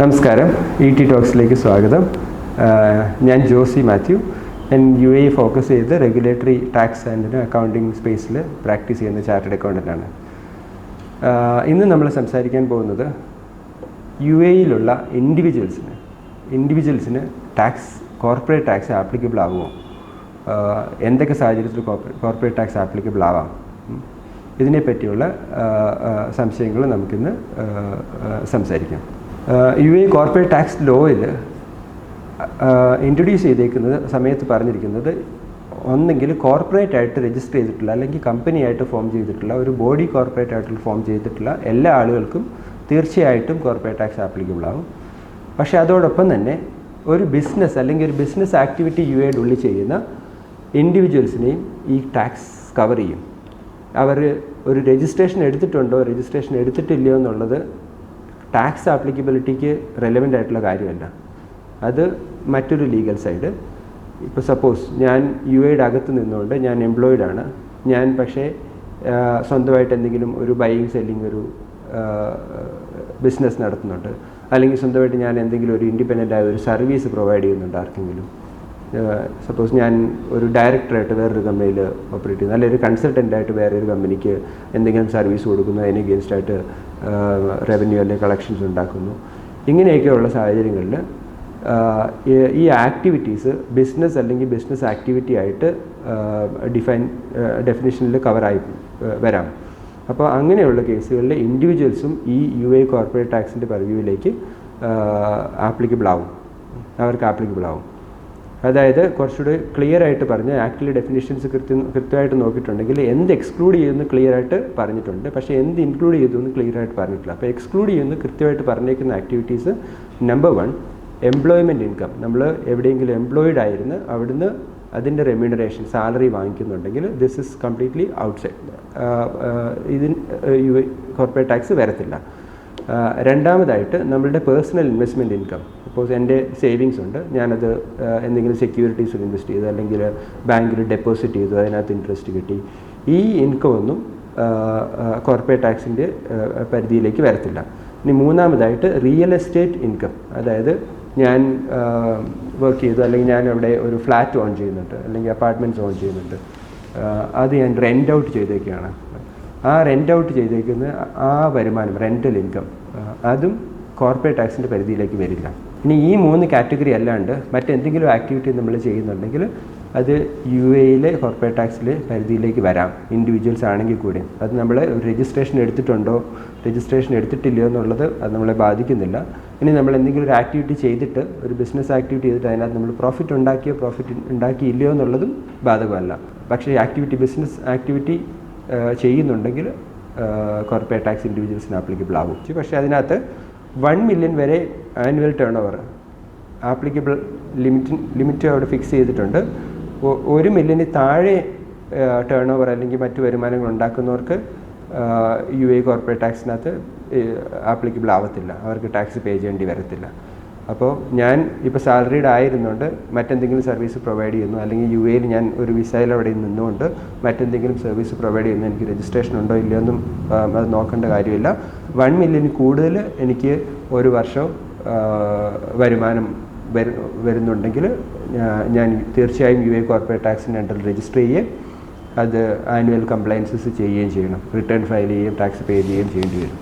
നമസ്കാരം. E T ടോക്സിലേക്ക് സ്വാഗതം. ഞാൻ ജോസി മാത്യു. ഞാൻ യു എ ഫോക്കസ് ചെയ്ത് റെഗുലേറ്ററി ടാക്സ് ആൻഡ് അക്കൗണ്ടിങ് സ്പേസിൽ പ്രാക്ടീസ് ചെയ്യുന്ന ചാർട്ടേഡ് അക്കൗണ്ടന്റാണ് ഇന്ന് നമ്മൾ സംസാരിക്കാൻ പോകുന്നത് യു എയിലുള്ള ഇൻഡിവിജ്വൽസിന് ഇൻഡിവിജ്വൽസിന് ടാക്സ് കോർപ്പറേറ്റ് ടാക്സ് ആപ്ലിക്കബിൾ ആകുമോ എന്തൊക്കെ സാഹചര്യത്തിൽ കോർപ്പറേറ്റ് ടാക്സ് ആപ്ലിക്കബിൾ ആവാം. ഇതിനെപ്പറ്റിയുള്ള സംശയങ്ങൾ നമുക്കിന്ന് സംസാരിക്കാം. യു എ കോർപ്പറേറ്റ് ടാക്സ് ലോയിൽ ഇൻട്രൊഡ്യൂസ് ചെയ്തേക്കുന്നത് സമയത്ത് പറഞ്ഞിരിക്കുന്നത് ഒന്നെങ്കിൽ കോർപ്പറേറ്റ് ആയിട്ട് രജിസ്റ്റർ ചെയ്തിട്ടുള്ള അല്ലെങ്കിൽ കമ്പനി ആയിട്ട് ഫോം ചെയ്തിട്ടുള്ള ഒരു ബോഡി കോർപ്പറേറ്റ് ആയിട്ട് ഫോം ചെയ്തിട്ടുള്ള എല്ലാ ആളുകൾക്കും തീർച്ചയായിട്ടും കോർപ്പറേറ്റ് ടാക്സ് ആപ്ലിക്കബിൾ ആകും പക്ഷേ അതോടൊപ്പം തന്നെ ഒരു ബിസിനസ് അല്ലെങ്കിൽ ഒരു ബിസിനസ് ആക്ടിവിറ്റി യു എയുടെ ഉള്ളിൽ ചെയ്യുന്ന ഇൻഡിവിജ്വൽസിനെയും ഈ ടാക്സ് കവർ ചെയ്യും. അവർ ഒരു രജിസ്ട്രേഷൻ എടുത്തിട്ടുണ്ടോ രജിസ്ട്രേഷൻ എടുത്തിട്ടില്ലയോ എന്നുള്ളത് ടാക്സ് ആപ്ലിക്കബിലിറ്റിക്ക് റെലവന്റ് ആയിട്ടുള്ള കാര്യമല്ല അത് മറ്റൊരു ലീഗൽ സൈഡ് ഇപ്പോൾ സപ്പോസ് ഞാൻ യു എയുടെ അകത്ത് നിന്നുകൊണ്ട് ഞാൻ എംപ്ലോയിഡ് ആണ്. ഞാൻ പക്ഷേ സ്വന്തമായിട്ട് എന്തെങ്കിലും ഒരു ബൈയിങ് സെല്ലിങ് ഒരു ബിസിനസ് നടത്തുന്നുണ്ട്. അല്ലെങ്കിൽ സ്വന്തമായിട്ട് ഞാൻ എന്തെങ്കിലും ഒരു ഇൻഡിപെൻഡന്റ് ആയ ഒരു സർവീസ് പ്രൊവൈഡ് ചെയ്യുന്നുണ്ട് ആർക്കെങ്കിലും. സപ്പോസ് ഞാൻ ഒരു ഡയറക്ടറായിട്ട് വേറൊരു കമ്പനിയിൽ ഓപ്പറേറ്റ് ചെയ്യുന്നു. അല്ലെങ്കിൽ ഒരു കൺസൾട്ടന്റായിട്ട് വേറൊരു കമ്പനിക്ക് എന്തെങ്കിലും സർവീസ് കൊടുക്കുന്നു. അതിന് അഗേൻസ്റ്റായിട്ട് റവന്യൂ അല്ലെങ്കിൽ കളക്ഷൻസ് ഉണ്ടാക്കുന്നു. ഇങ്ങനെയൊക്കെയുള്ള സാഹചര്യങ്ങളിൽ ഈ ആക്ടിവിറ്റീസ് ബിസിനസ് അല്ലെങ്കിൽ ബിസിനസ് ആക്ടിവിറ്റി ആയിട്ട് ഡിഫൈൻ ഡെഫിനിഷനിൽ കവറായി വരാം. അപ്പോൾ അങ്ങനെയുള്ള കേസുകളിൽ ഇൻഡിവിജ്വൽസും ഈ യു എ കോർപ്പറേറ്റ് ടാക്സിന്റെ പരിവ്യൂവിലേക്ക് ആപ്ലിക്കബിൾ ആവും. അവർക്ക് ആപ്ലിക്കബിൾ ആവും. അതായത് കുറച്ചുകൂടി ക്ലിയർ ആയിട്ട് പറഞ്ഞ് ആക്ടിലെ ഡെഫിനിഷൻസ് കൃത്യം കൃത്യമായിട്ട് നോക്കിയിട്ടുണ്ടെങ്കിൽ എന്ത് എക്സ്ക്ലൂഡ് ചെയ്യുന്നു ക്ലിയർ ആയിട്ട് പറഞ്ഞിട്ടുണ്ട്. പക്ഷേ എന്ത് ഇൻക്ലൂഡ് ചെയ്തു എന്ന് ക്ലിയർ ആയിട്ട് പറഞ്ഞിട്ടില്ല. അപ്പോൾ എക്സ്ക്ലൂഡ് ചെയ്യുന്ന കൃത്യമായിട്ട് പറഞ്ഞേക്കുന്ന activities number one employment income നമ്മൾ എവിടെയെങ്കിലും എംപ്ലോയിഡ് ആയിരുന്നു അവിടുന്ന് അതിന്റെ റെമ്യൂണറേഷൻ സാലറി വാങ്ങിക്കുന്നുണ്ടെങ്കിൽ ദിസ് ഇസ് കംപ്ലീറ്റ്ലി ഔട്ട്സൈഡ് ഇതിന് കോർപ്പറേറ്റ് ടാക്സ് വരത്തില്ല. രണ്ടാമതായിട്ട് നമ്മളുടെ പേഴ്സണൽ ഇൻവെസ്റ്റ്മെന്റ് ഇൻകം സപ്പോസ് എന്റെ സേവിങ്സ് ഉണ്ട്. ഞാനത് എന്തെങ്കിലും സെക്യൂരിറ്റീസിൽ ഇൻവെസ്റ്റ് ചെയ്തു അല്ലെങ്കിൽ ബാങ്കിൽ ഡെപ്പോസിറ്റ് ചെയ്തു അതിനകത്ത് ഇൻട്രസ്റ്റ് കിട്ടി. ഈ ഇൻകം ഒന്നും കോർപ്പറേറ്റ് ടാക്സിന്റെ പരിധിയിലേക്ക് വരത്തില്ല. ഇനി മൂന്നാമതായിട്ട് റിയൽ എസ്റ്റേറ്റ് ഇൻകം അതായത് ഞാൻ വർക്ക് ചെയ്തു അല്ലെങ്കിൽ ഞാൻ അവിടെ ഒരു ഫ്ലാറ്റ് ഓൺ ചെയ്യുന്നുണ്ട് അല്ലെങ്കിൽ അപ്പാർട്ട്മെന്റ്സ് ഓൺ ചെയ്യുന്നുണ്ട്. അത് ഞാൻ റെന്റ് ഔട്ട് ചെയ്തേക്കാണ്. ആ റെന്റ് ഔട്ട് ചെയ്തേക്കുന്ന ആ വരുമാനം റെന്റൽ ഇൻകം അതും കോർപ്പറേറ്റ് ടാക്സിന്റെ പരിധിയിലേക്ക് വരില്ല. ഇനി ഈ മൂന്ന് കാറ്റഗറി അല്ലാണ്ട് മറ്റെന്തെങ്കിലും ആക്ടിവിറ്റി നമ്മൾ ചെയ്യുന്നുണ്ടെങ്കിൽ അത് യു എയിലെ കോർപ്പറേറ്റ് ടാക്സിലെ പരിധിയിലേക്ക് വരാം. ഇൻഡിവിജ്വൽസ് ആണെങ്കിൽ കൂടി. അത് നമ്മൾ രജിസ്ട്രേഷൻ എടുത്തിട്ടുണ്ടോ രജിസ്ട്രേഷൻ എടുത്തിട്ടില്ലയോ എന്നുള്ളത് അത് നമ്മളെ ബാധിക്കുന്നില്ല. ഇനി നമ്മൾ എന്തെങ്കിലും ഒരു ആക്ടിവിറ്റി ചെയ്തിട്ട് ഒരു ബിസിനസ് ആക്ടിവിറ്റി ചെയ്തിട്ട് അതിനകത്ത് നമ്മൾ പ്രോഫിറ്റ് ഉണ്ടാക്കിയോ പ്രോഫിറ്റ് ഉണ്ടാക്കിയില്ലയോ എന്നുള്ളതും ബാധകമല്ല. പക്ഷേ ആക്ടിവിറ്റി ബിസിനസ് ആക്ടിവിറ്റി ചെയ്യുന്നുണ്ടെങ്കിൽ കോർപ്പറേറ്റ് ടാക്സ് ഇൻഡിവിജ്വൽസിന് ആപ്ലിക്കബിൾ ആകും. പക്ഷേ അതിനകത്ത് വൺ മില്യൺ വരെ annual turnover applicable limit limit അവിടെ ഫിക്സ് ചെയ്തിട്ടുണ്ട്. ഒരു മില്യന് താഴെ ടേൺ ഓവർ അല്ലെങ്കിൽ മറ്റു വരുമാനങ്ങൾ ഉണ്ടാക്കുന്നവർക്ക് യു എ കോർപ്പറേറ്റ് ടാക്സിനകത്ത് ആപ്ലിക്കബിൾ ആവത്തില്ല. അവർക്ക് ടാക്സ് പേ ചെയ്യേണ്ടി വരത്തില്ല. അപ്പോൾ ഞാൻ ഇപ്പോൾ സാലറീഡ് ആയിരുന്നുകൊണ്ട് മറ്റെന്തെങ്കിലും സർവീസ് പ്രൊവൈഡ് ചെയ്യുന്നു. അല്ലെങ്കിൽ യു എയിൽ ഞാൻ ഒരു വിസയിൽ അവിടെ നിന്നുകൊണ്ട് മറ്റെന്തെങ്കിലും സർവീസ് പ്രൊവൈഡ് ചെയ്യുന്നു. എനിക്ക് രജിസ്ട്രേഷൻ ഉണ്ടോ ഇല്ലയോ എന്നും അത് നോക്കേണ്ട കാര്യമില്ല. വൺ മില്യന് കൂടുതൽ എനിക്ക് ഒരു വർഷം വരുമാനം വരു വരുന്നുണ്ടെങ്കിൽ ഞാൻ തീർച്ചയായും യു എ കോർപ്പറേറ്റ് ടാക്സിന്റെ അണ്ടറിൽ രജിസ്റ്റർ ചെയ്യുകയും അത് ആനുവൽ കംപ്ലയൻസസ് ചെയ്യുകയും ചെയ്യണം. റിട്ടേൺ ഫയൽ ചെയ്യുകയും ടാക്സ് പേ ചെയ്യുകയും ചെയ്യേണ്ടി വരും.